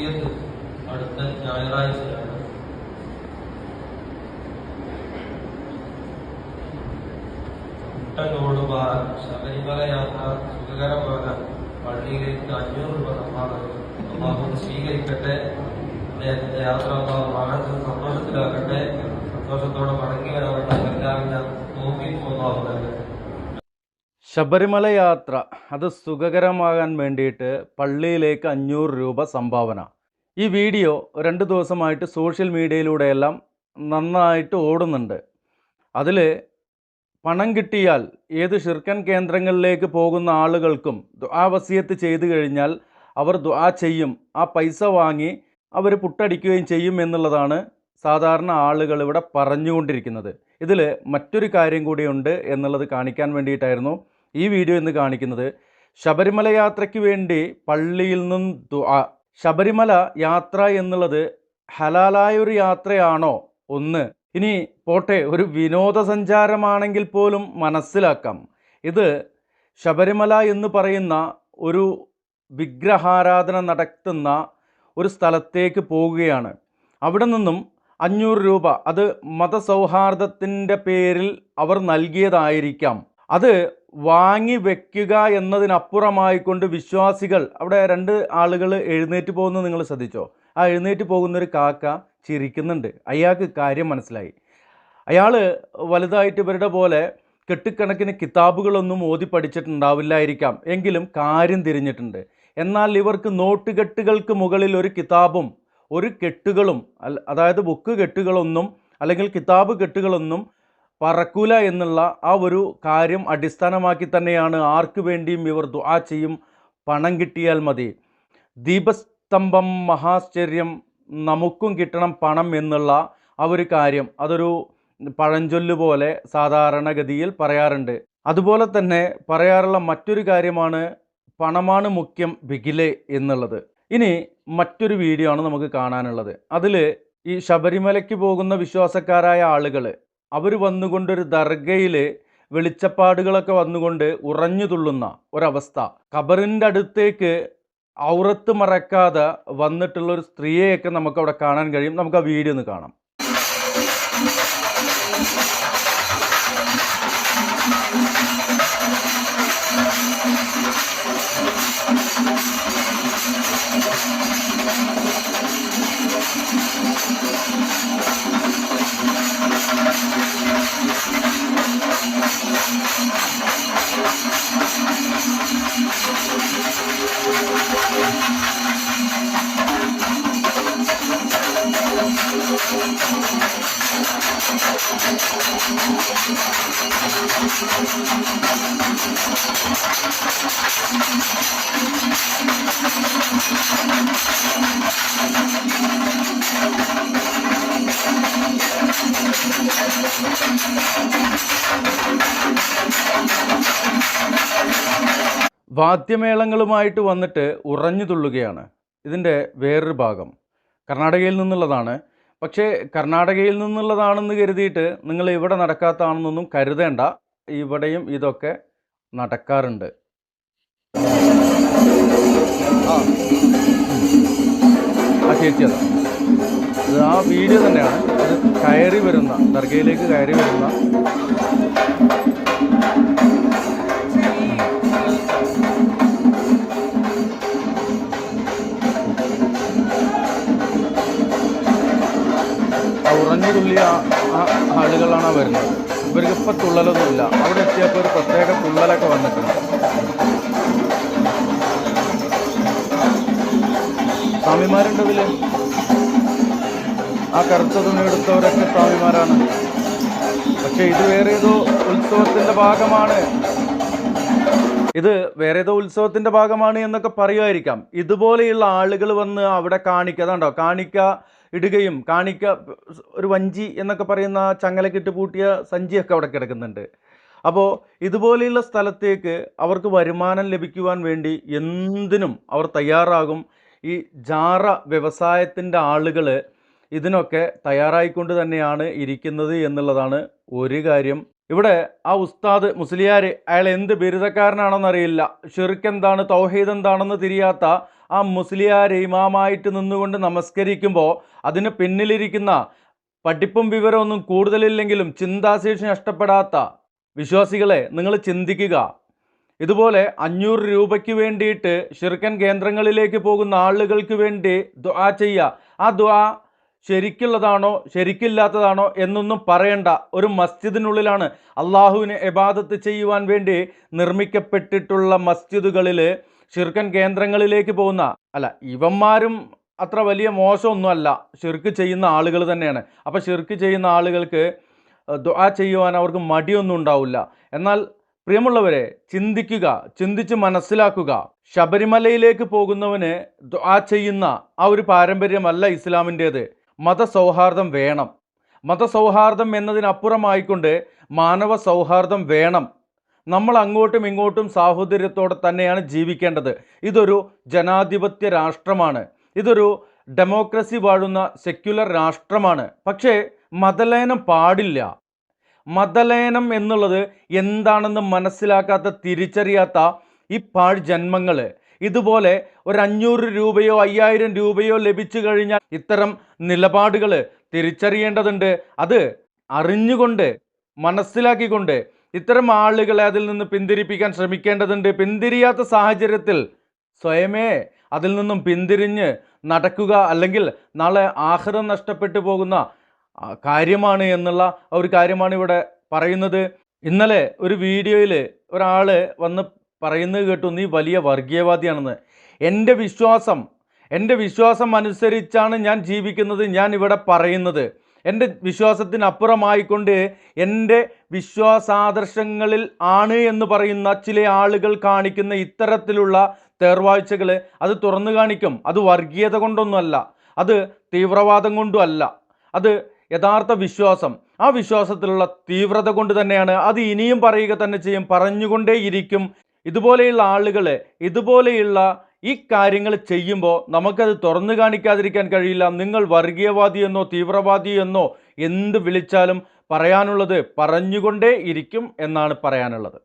തസ്ബീഹത്ത് അടുത്ത ഞായറാഴ്ചയാണ്. കുട്ടനോട് ബാർ ശബരിമല യാത്ര സുഖകരമാകാൻ പള്ളിയിലേക്ക് അഞ്ഞൂറ് രൂപ സമ്മാനം. അള്ളാഹു സ്വീകരിക്കട്ടെ. അദ്ദേഹത്തിന്റെ യാത്ര അള്ളാഹു സന്തോഷത്തിലാക്കട്ടെ സന്തോഷത്തോടെ മടങ്ങി വരാനുള്ള എല്ലാവിധ നോക്കി അള്ളാഹു ശബരിമല യാത്ര അത് സുഖകരമാകാൻ വേണ്ടിയിട്ട് പള്ളിയിലേക്ക് അഞ്ഞൂറ് രൂപ സംഭാവന. ഈ വീഡിയോ രണ്ട് ദിവസമായിട്ട് സോഷ്യൽ മീഡിയയിലൂടെയെല്ലാം നന്നായിട്ട് ഓടുന്നുണ്ട്. അതിൽ പണം കിട്ടിയാൽ ഏത് ഷിർക്കൻ കേന്ദ്രങ്ങളിലേക്ക് പോകുന്ന ആളുകൾക്കും ദുആ വസിയത്ത് ചെയ്തു കഴിഞ്ഞാൽ അവർ ദുആ ചെയ്യും. ആ പൈസ വാങ്ങി അവർ പുട്ടടിക്കുകയും ചെയ്യും എന്നുള്ളതാണ് സാധാരണ ആളുകൾ ഇവിടെ പറഞ്ഞുകൊണ്ടിരിക്കുന്നത്. ഇതിൽ മറ്റൊരു കാര്യം കൂടിയുണ്ട് എന്നുള്ളത് കാണിക്കാൻ വേണ്ടിയിട്ടായിരുന്നു. ഈ വീഡിയോ ഇന്ന് കാണിക്കുന്നത് ശബരിമല യാത്രയ്ക്ക് വേണ്ടി പള്ളിയിൽ നിന്നും ശബരിമല യാത്ര എന്നുള്ളത് ഹലാലായ ഒരു യാത്രയാണോ ഒന്ന്? ഇനി പോട്ടെ ഒരു വിനോദസഞ്ചാരമാണെങ്കിൽ പോലും മനസ്സിലാക്കാം. ഇത് ശബരിമല എന്ന് പറയുന്ന ഒരു വിഗ്രഹാരാധന നടത്തുന്ന ഒരു സ്ഥലത്തേക്ക് പോവുകയാണ്. അവിടെ നിന്നും അഞ്ഞൂറ് രൂപ അത് മതസൗഹാർദ്ദത്തിന്റെ പേരിൽ അവർ നൽകിയതായിരിക്കാം. അത് വാങ്ങി വെക്കുക എന്നതിനപ്പുറമായിക്കൊണ്ട് വിശ്വാസികൾ അവിടെ രണ്ട് ആളുകൾ എഴുന്നേറ്റ് പോകുന്നത് നിങ്ങൾ ശ്രദ്ധിച്ചോ? ആ എഴുന്നേറ്റ് പോകുന്നൊരു കാക്ക ചിരിക്കുന്നുണ്ട്. അയാൾക്ക് കാര്യം മനസ്സിലായി. അയാൾ വലുതായിട്ട് ഇവരുടെ പോലെ കെട്ടിക്കണക്കിന് കിതാബുകളൊന്നും ഓതി പഠിച്ചിട്ടുണ്ടാവില്ലായിരിക്കാം. എങ്കിലും കാര്യം തിരിഞ്ഞിട്ടുണ്ട്. എന്നാൽ ഇവർക്ക് നോട്ടുകെട്ടുകൾക്ക് മുകളിൽ ഒരു കിതാബും ഒരു കെട്ടുകളും അതായത് ബുക്ക് കെട്ടുകളൊന്നും അല്ലെങ്കിൽ കിതാബ് കെട്ടുകളൊന്നും പറക്കൂല എന്നുള്ള ആ ഒരു കാര്യം അടിസ്ഥാനമാക്കി തന്നെയാണ് ആർക്ക് വേണ്ടിയും ഇവർ ദുആ ചെയ്യും. പണം കിട്ടിയാൽ മതി. ദീപസ്തംഭം മഹാശ്ചര്യം നമുക്കും കിട്ടണം പണം എന്നുള്ള ആ ഒരു കാര്യം. അതൊരു പഴഞ്ചൊല്ല് പോലെ സാധാരണഗതിയിൽ പറയാറുണ്ട്. അതുപോലെ തന്നെ പറയാറുള്ള മറ്റൊരു കാര്യമാണ് പണമാണ് മുഖ്യം ബിഗിലെ എന്നുള്ളത്. ഇനി മറ്റൊരു വീഡിയോ ആണ് നമുക്ക് കാണാനുള്ളത്. അതിൽ ഈ ശബരിമലയ്ക്ക് പോകുന്ന വിശ്വാസക്കാരായ ആളുകൾ അവർ വന്നുകൊണ്ടൊരു ദർഗയിൽ വെളിച്ചപ്പാടുകളൊക്കെ വന്നുകൊണ്ട് ഉറഞ്ഞു തുള്ളുന്ന ഒരവസ്ഥ. ഖബറിന്റെ അടുത്തേക്ക് ഔറത്ത് മറക്കാതെ വന്നിട്ടുള്ള ഒരു സ്ത്രീയെയൊക്കെ നമുക്ക് അവിടെ കാണാൻ കഴിയും. നമുക്ക് ആ വീഡിയോ ഒന്ന് കാണാം. വാദ്യമേളങ്ങളുമായിട്ട് വന്നിട്ട് ഉറഞ്ഞു തുള്ളുകയാണ്. ഇതിന്റെ വേറൊരു ഭാഗം. കർണാടകയിൽ നിന്നുള്ളതാണ് പക്ഷേ കർണാടകയിൽ നിന്നുള്ളതാണെന്ന് കരുതിയിട്ട് നിങ്ങൾ ഇവിടെ നടക്കാത്തതാണെന്നൊന്നും കരുതേണ്ട. ഇവിടെയും ഇതൊക്കെ നടക്കാറുണ്ട്. ആ. ചേച്ചി അതാ. ഇത് ആ വീഡിയോ തന്നെയാണ്. അത് കയറി വരുന്ന ദർഗയിലേക്ക് കയറി വരുന്ന ആ ആളുകളാണ് വരുന്നത്. ഇവർക്ക് ഇപ്പം തുള്ളലൊന്നുമില്ല. അവിടെ എത്തിയപ്പോൾ ഒരു പ്രത്യേക തുള്ളലൊക്കെ വന്നിട്ടുണ്ട്. സ്വാമിമാരുണ്ട് ഇതിൽ ആ കറുത്ത തുണി എടുത്തവരൊക്കെ സ്വാമിമാരാണ്. പക്ഷെ ഇത് വേറെ ഏതോ ഉത്സവത്തിന്റെ ഭാഗമാണ്. ഇത് വേറെ ഏതോ ഉത്സവത്തിന്റെ ഭാഗമാണ് എന്നൊക്കെ പറയുമായിരിക്കാം. ഇതുപോലെയുള്ള ആളുകൾ വന്ന് അവിടെ കാണിക്കുക. അതാണ്ടോ? കാണിക്ക ഇടുകയും കാണിക്ക ഒരു വഞ്ചി എന്നൊക്കെ പറയുന്ന ചങ്ങലക്കിട്ട് പൂട്ടിയ സഞ്ചിയൊക്കെ അവിടെ കിടക്കുന്നുണ്ട്. അപ്പോൾ ഇതുപോലെയുള്ള സ്ഥലത്തേക്ക് അവർക്ക് വരുമാനം ലഭിക്കുവാൻ വേണ്ടി എന്തിനും അവർ തയ്യാറാകും. ഈ ജാറ വ്യവസായത്തിന്റെ ആളുകൾ ഇതിനൊക്കെ തയ്യാറായിക്കൊണ്ട് തന്നെയാണ് ഇരിക്കുന്നത് എന്നുള്ളതാണ് ഒരു കാര്യം. ഇവിടെ ആ ഉസ്താദ് മുസ്ലിയാർ അയാൾ എന്ത് ബിരുദക്കാരനാണെന്നറിയില്ല. ഷിർക്ക് എന്താണ് തൗഹീദ് എന്താണെന്ന് തിരിയാത്ത ആ മുസ്ലിയാർ ഇമാമായിട്ട് നിന്നുകൊണ്ട് നമസ്കരിക്കുമ്പോൾ അതിന് പിന്നിലിരിക്കുന്ന പഠിപ്പും വിവരമൊന്നും കൂടുതലില്ലെങ്കിലും ചിന്താശേഷി നഷ്ടപ്പെടാത്ത വിശ്വാസികളെ നിങ്ങൾ ചിന്തിക്കുക. ഇതുപോലെ അഞ്ഞൂറ് രൂപയ്ക്ക് വേണ്ടിയിട്ട് ഷിർക്കൻ കേന്ദ്രങ്ങളിലേക്ക് പോകുന്ന ആളുകൾക്ക് വേണ്ടി ദ്വാ ചെയ്യുക. ആ ദ്വാ ശരിക്കുള്ളതാണോ ശരിക്കില്ലാത്തതാണോ എന്നൊന്നും പറയണ്ട ഒരു മസ്ജിദിനുള്ളിലാണ് അള്ളാഹുവിനെ എബാദത്ത് ചെയ്യുവാൻ വേണ്ടി നിർമ്മിക്കപ്പെട്ടിട്ടുള്ള മസ്ജിദുകളിൽ ഷിർക്കൻ കേന്ദ്രങ്ങളിലേക്ക് പോകുന്ന അല്ല ഇവന്മാരും അത്ര വലിയ മോശമൊന്നുമല്ല. ഷിർക്ക് ചെയ്യുന്ന ആളുകൾ തന്നെയാണ്. അപ്പോൾ ഷിർക്ക് ചെയ്യുന്ന ആളുകൾക്ക് ദുആ ചെയ്യുവാൻ അവർക്ക് മടിയൊന്നും ഉണ്ടാവില്ല. എന്നാൽ പ്രിയമുള്ളവരെ ചിന്തിക്കുക ചിന്തിച്ച് മനസ്സിലാക്കുക. ശബരിമലയിലേക്ക് പോകുന്നവന് ദുആ ചെയ്യുന്ന ആ ഒരു പാരമ്പര്യമല്ല ഇസ്ലാമിന്റേത്. മതസൗഹാർദ്ദം വേണം. മതസൗഹാർദ്ദം എന്നതിനപ്പുറമായിക്കൊണ്ട് മാനവ സൗഹാർദ്ദം വേണം. നമ്മൾ അങ്ങോട്ടും ഇങ്ങോട്ടും സാഹോദര്യത്തോടെ തന്നെയാണ് ജീവിക്കേണ്ടത്. ഇതൊരു ജനാധിപത്യ രാഷ്ട്രമാണ്. ഇതൊരു ഡെമോക്രസി വാഴുന്ന സെക്യുലർ രാഷ്ട്രമാണ്. പക്ഷേ മതലയനം പാടില്ല. മതലയനം എന്നുള്ളത് എന്താണെന്ന് മനസ്സിലാക്കാത്ത തിരിച്ചറിയാത്ത ഈ പാഴ് ജന്മങ്ങൾ ഇതുപോലെ ഒരു അഞ്ഞൂറ് രൂപയോ അയ്യായിരം രൂപയോ ലഭിച്ചു കഴിഞ്ഞാൽ ഇത്തരം നിലപാടുകൾ തിരിച്ചറിയേണ്ടതുണ്ട്. അത് അറിഞ്ഞുകൊണ്ട് മനസ്സിലാക്കിക്കൊണ്ട് ഇത്തരം ആളുകളെ അതിൽ നിന്ന് പിന്തിരിപ്പിക്കാൻ ശ്രമിക്കേണ്ടതുണ്ട്. പിന്തിരിയാത്ത സാഹചര്യത്തിൽ സ്വയമേ അതിൽ നിന്നും പിന്തിരിഞ്ഞ് നടക്കുക അല്ലെങ്കിൽ നാളെ ആഹ്റം നഷ്ടപ്പെട്ടു പോകുന്ന കാര്യമാണ് എന്നുള്ള ഒരു കാര്യമാണ് ഇവിടെ പറയുന്നത്. ഇന്നലെ ഒരു വീഡിയോയിൽ ഒരാൾ വന്ന് പറയുന്നത് കേട്ടു നീ വലിയ വർഗീയവാദിയാണെന്ന്. എന്റെ വിശ്വാസം എന്റെ വിശ്വാസം അനുസരിച്ചാണ് ഞാൻ ജീവിക്കുന്നത് ഞാൻ ഇവിടെ പറയുന്നത്. എന്റെ വിശ്വാസത്തിനപ്പുറമായിക്കൊണ്ട് എന്റെ വിശ്വാസാദർശങ്ങളിൽ ആണ് എന്ന് പറയുന്ന ചില ആളുകൾ കാണിക്കുന്ന ഇത്തരത്തിലുള്ള തേർവാഴ്ചകൾ അത് തുറന്നു കാണിക്കും. അത് വർഗീയത കൊണ്ടൊന്നുമല്ല. അത് തീവ്രവാദം കൊണ്ടും അല്ല അത് യഥാർത്ഥ വിശ്വാസം. ആ വിശ്വാസത്തിലുള്ള തീവ്രത കൊണ്ട് തന്നെയാണ്. അത് ഇനിയും പറയുക തന്നെ ചെയ്യും. പറഞ്ഞുകൊണ്ടേയിരിക്കും. ഇതുപോലെയുള്ള ആളുകൾ ഇതുപോലെയുള്ള ഈ കാര്യങ്ങൾ ചെയ്യുമ്പോൾ നമുക്കത് തുറന്നു കാണിക്കാതിരിക്കാൻ കഴിയില്ല. നിങ്ങൾ വർഗീയവാദി എന്നോ തീവ്രവാദി എന്നോ എന്ത് വിളിച്ചാലും പറയാനുള്ളത് പറഞ്ഞുകൊണ്ടേ ഇരിക്കും എന്നാണ് പറയാനുള്ളത്.